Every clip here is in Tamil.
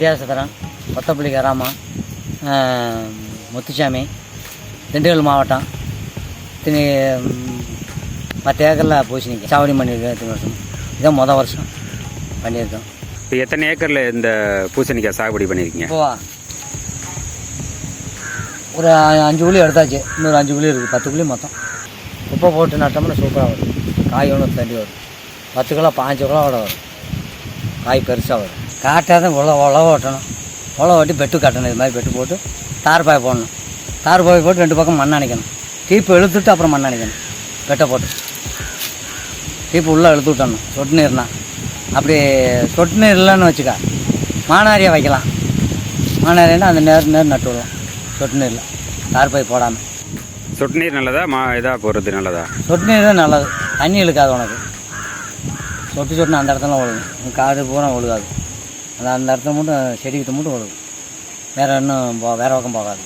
வித்தியாசத்தரம் கொத்தப்பள்ளி கராமா முத்துசாமி திண்டுக்கல் மாவட்டம். திணி பத்து ஏக்கரில் பூசணிக்காய் சாவடி பண்ணியிருக்கேன் எத்தனை வருஷம்? இதான் மொதல் வருஷம் பண்ணியிருக்கோம். இப்போ எத்தனை ஏக்கரில் இந்த பூசணிக்காய் சாகுபடி பண்ணியிருக்கீங்க? இப்போ ஒரு அஞ்சு குழி எடுத்தாச்சு. இன்னொரு அஞ்சு குழி இருக்குது. பத்து குழி மொத்தம். உப்பை போட்டு நட்டோம்னா சூப்பராக வரும். காய் ஒன்று தண்டி வரும்? பத்து கிலோ பாஞ்சு கிலோ கூட வரும். காய் பெருசாக வரும். காட்டாத உழ உழவ ஓட்டணும். உழவ ஓட்டி பெட்டு கட்டணும். இது மாதிரி பெட்டு போட்டு தார் பாய் போடணும். தார் பாய் போட்டு ரெண்டு பக்கம் மண் அணைக்கணும். டீப்பு இழுத்துட்டு அப்புறம் மண் அணைக்கணும். பெட்டை போட்டு. டீப்பு உள்ளே இழுத்து விட்டணும். சொட்டு நீர்னா. அப்படி சொட்டு நீர் இல்லைன்னு வச்சுக்க. மானாரியை வைக்கலாம். மானாரின்னா அந்த நேர் நேர் நட்டு விடுவோம். சொட்டு நீரில். தார் பாய் போடாமல் சொட்டு நீர் நல்லதா? மா இதாக போடுறது நல்லதா? சொட்டு நீர் தான் நல்லது. தண்ணி இழுக்காது உனக்கு. சொட்டு சொட்டுன்னு அந்த இடத்துல ஒழுகும் காடு பூரா ஒழுகாது அந்த அந்த இடத்துல மட்டும் செடிக்கிட்ட மட்டும் ஒழுகும் வேறு இன்னும் போ வேறு பக்கம் போகாது.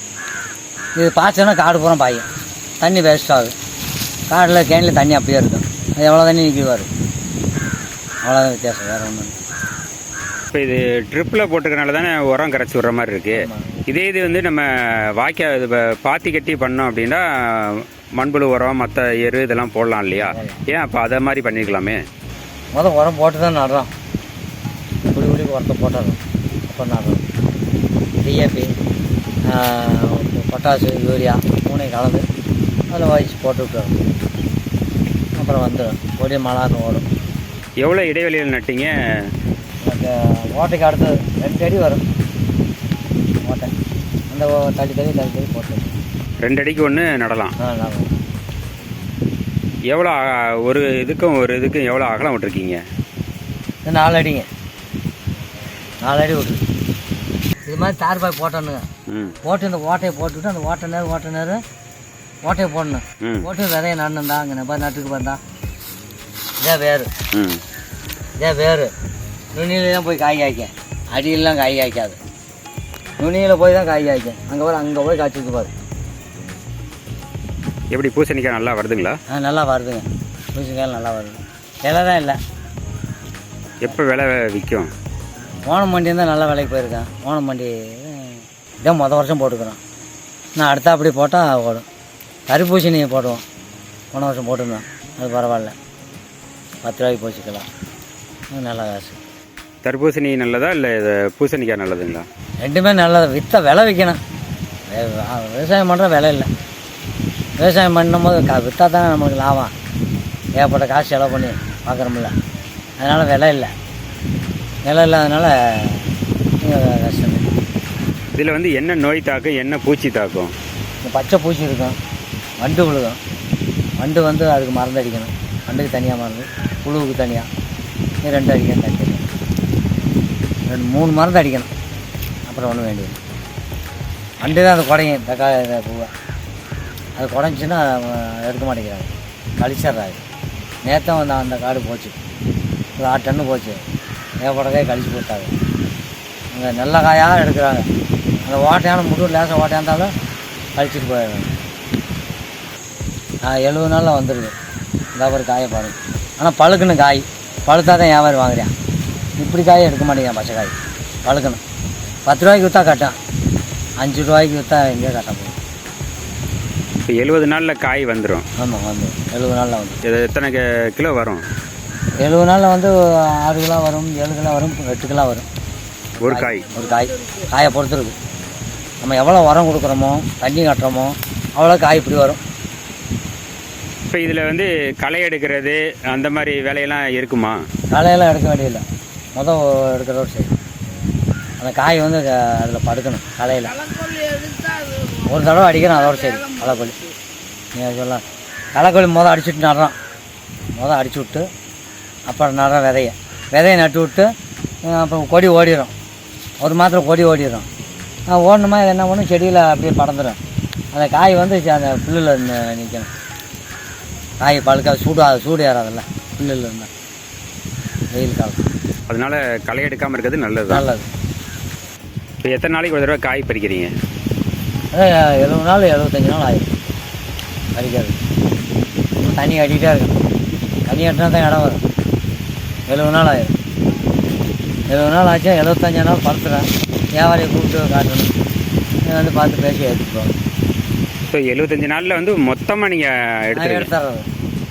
இது பாய்ச்சோன்னா காடு பூரா பாயும். தண்ணி வேஸ்ட் ஆகுது. காடில் கேணில் தண்ணி அப்படியே இருக்கும். அது எவ்வளோ தண்ணி நிற்குவார் அவ்வளோதான் வித்தியாசம் வேறு ஒன்றும் இப்போ இது ட்ரிப்பில் போட்டுக்கனால தானே உரம் கரைச்சி விடுற மாதிரி இருக்குது இதே இது வந்து நம்ம வாய்க்கா இது பாத்தி கட்டி பண்ணோம் அப்படின்னா மண்புழு உரம் மற்ற எரு இதெல்லாம் போடலாம் இல்லையா? ஏன் அப்போ அதை மாதிரி பண்ணிருக்கலாமே? முதல் உரம் போட்டு தான் நடுறோம். போட்டுறோம் அப்போ நடுறோம் டிஏபி பொட்டாசு யூரியா மூணையும் கலந்து அதில் வச்சு போட்டு விட்டுறோம் அப்புறம் வந்துடும் கொடி மலான்னு ஓடும். எவ்வளோ இடைவெளியில் நட்டீங்க? அந்த ஓட்டைக்கு அடுத்தது ரெண்டு அடி வரும். ஓட்டை. அந்த தள்ளி தள்ளி தள்ளி தள்ளி போட்டு ரெண்டு அடிக்கு ஒன்று நடலாம். ஆ நடுறோம் எவ்வளோ ஒரு இதுக்கும் ஒரு இதுக்கும் எவ்வளோ அகலம் விட்டுருக்கீங்க? நாலு அடிங்க. நாலு அடி விட்டு இது மாதிரி தார் பாய் போட்டோன்னுங்க ம். போட்டு இந்த ஓட்டையை போட்டுவிட்டு அந்த ஓட்டை நேரம் ஓட்டை நேரம் ஓட்டையை போடணும். ம். போட்டு விதைய நடணுண்டா அங்கே நம்ப நட்டுக்கு பார்த்தா இதே வேறு ம். இதே வேறு நுனியில தான் போய் காய் காய்க்க அடியிலலாம் காய் காய்க்காது. நுனியில் போய் தான் காய் காய்க்கும். அங்கே போய் அங்கே போய் காய்ச்சிருக்கு பாரு. எப்படி பூசணிக்காய் நல்லா வருதுங்களா? ஆ நல்லா வருதுங்க. பூசணிக்காய் நல்லா வருது. இலை தான் இல்லை. எப்போ விலை விற்கும்? மண்டி தான் நல்ல விலைக்கு போயிருக்கேன். ஓணம் மண்டி இதான் மொதல் வருஷம் போட்டுக்கிறோம் நான் அடுத்த அப்படி போட்டால் ஓடும். தரிப்பூசணி போடுவோம். போன வருஷம் போட்டிருந்தோம் அது பரவாயில்ல. பத்து ரூபாய்க்கு போச்சுக்கலாம் நல்ல காசு. தர்பூசணி நல்லதா இல்லை இது பூசணிக்காய் நல்லதுங்களா? ரெண்டுமே நல்லது. விற்ற விலை விற்கணும். விவசாயம் பண்ணுற விலை இல்லை. விவசாயம் பண்ணும்போது க விற்றா தானே நமக்கு லாபம். ஏகப்பட்ட காசு செலவு பண்ணி பார்க்குறோம்ல அதனால் விலை இல்லை. விலை இல்லாதனால கஷ்டம். இதில் வந்து என்ன நோய் தாக்கும் என்ன பூச்சி தாக்கும்? இந்த பச்சை பூச்சி இருக்கும் வண்டு விழுகும். வண்டு வந்து அதுக்கு மருந்து அடிக்கணும். வண்டுக்கு தனியாக மருந்து புழுவுக்கு தனியாக ரெண்டு அடிக்கணும் தனி ரெண்டு மூணு மருந்து அடிக்கணும். அப்புறம் ஒன்றும் வேண்டியது வண்டு தான் அந்த குடையும் தக்காளி பூவை. அது குடஞ்சின்னா எடுக்க மாட்டேங்கிறாங்க. கழிச்சிட்றாங்க. நேற்று வந்து அந்த காடு போச்சு. ஒரு ஆறு டன்னு போச்சு. ஏகப்பட்ட காய் கழிச்சு போட்டாங்க அங்கே நல்ல காயாக எடுக்கிறாங்க. அந்த ஓட்டையான முட்டு லேசாக ஓட்டையாக இருந்தாலும் கழிச்சிட்டு போயிடுறாங்க. எழுபது நாளில் வந்துடுது இந்த ஒரு காயை பாருங்க ஆனால் பழுக்கணும் காய். பழுத்தா தான் வியாபாரி வாங்குறேன். இப்படி காயை எடுக்க மாட்டேங்கிறான் பச்சை காய் பழுக்கணும். பத்து ரூபாய்க்கு விற்றா கட்டான். அஞ்சு ரூபாய்க்கு விற்றா எங்கேயோ கட்ட போகும் இப்போ எழுபது நாளில் காய் வந்துடும் ஆமாம் வந்து எழுபது நாளில் வந்து எத்தனை கிலோ வரும்? எழுபது நாளில் வந்து ஆறு கிலோ வரும் ஏழு கிலோ வரும் எட்டு கிலோ வரும். ஒரு காய். ஒரு காய். காயை பொறுத்து இருக்கு நம்ம எவ்வளோ உரம் கொடுக்குறோமோ தண்ணி கட்டுறோமோ அவ்வளோ காய் இப்படி வரும். இப்போ இதில் வந்து களை எடுக்கிறது அந்த மாதிரி வேலையெல்லாம் இருக்குமா? களையெல்லாம் எடுக்க வேண்டியதில்லை. மொதல் எடுக்கிறதோட சரி அந்த காய் வந்து அதில் படுக்கணும் களையில். ஒரு தடவை அடிக்கணும் அதோட சரி களைக்கொல்லி நீங்கள் சொல்லலாம். களைக்கொல்லி மொதல் அடிச்சுட்டு நடுறோம். மொதல் அடிச்சு விட்டு அப்புறம் நடுறோம் விதைய. விதைய நட்டு விட்டு அப்புறம் கொடி ஓடிடும் ஒரு மாதத்தில் கொடி ஓடிடும் ஓடணுமா இது என்ன பண்ணும் செடியில் அப்படியே படந்துடும் அந்த காய் வந்து அந்த புல்லில் நிற்கணும் காய் பழுக்காது சூடு சூடு ஏறாதுல்ல புல்லில் இருந்தால் வெயில் காலம். அதனால களை எடுக்காமல் இருக்கிறது நல்லது தான் நல்லது. இப்போ எத்தனை நாளைக்கு ஒரு தடவை காய் பறிக்கிறீங்க? எழுபது நாள் எழுபத்தஞ்சு நாள் ஆயிடும். பறிக்காது தண்ணி கட்டிகிட்டே இருக்கணும். தண்ணி கட்டினா தான் இடம் வரும். எழுபது நாள் ஆயிடும் எழுபது நாள் ஆச்சு எழுபத்தஞ்சு நாள் படுத்துறேன். வியாபாரியை கூப்பிட்டு காட்டணும். இதை வந்து பார்த்து பேசி எடுத்துக்குவாங்க ஸோ எழுபத்தஞ்சு நாளில் வந்து மொத்தமாக நீங்கள் நான் எடுத்துருவீங்க? எடுத்துறது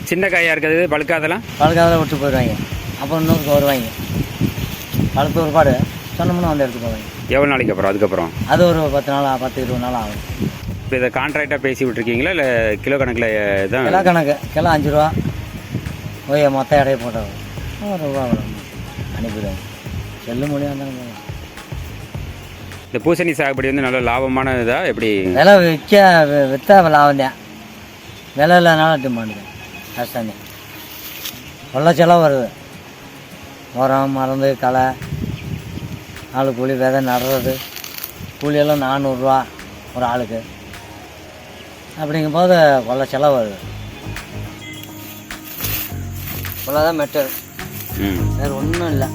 சின்ன காயாக இருக்கிறது பழுக்காதெல்லாம் பழுக்காத விட்டு போயிடுவாங்க. அப்புறம் இன்னொருக்கு வருவாங்க. பழுத்த ஒருபாடு சொன்னோம்னா வந்து எடுத்து போவாங்க. எவ்வளோ நாளைக்கு அப்புறம்? அதுக்கப்புறம்? அது ஒரு பத்து நாள் பத்து இருபது நாள் ஆகும். இப்போ இதை கான்ட்ராக்டாக பேசி விட்ருக்கீங்களா இல்லை கிலோ கணக்கில் தான் கிலோ கணக்கு. கிலோ அஞ்சு ரூபா. போய் மொத்த எடையை போட்டது. ஒரு ரூபா வரும் அனுப்பிடுவாங்க செல்லு மொழியாக இருந்தாலும் இந்த பூசணி சாகுபடி வந்து நல்ல லாபமான இதாக எப்படி? விலை விற்க விற்றா லாபம் தான் விலை இல்லைனாலும் டிமாண்டு தான் கஷ்டம் தான் செலவு வருது. உரம் மருந்து களை ஆளு கூலி விதை நடுறது. கூலியெல்லாம் நானூறுரூவா ஒரு ஆளுக்கு. அப்படிங்கும்போது கொள்ள செலவு வருது. இவ்வளோதான் மெட்டர் வேறு ஒன்றும் இல்லை.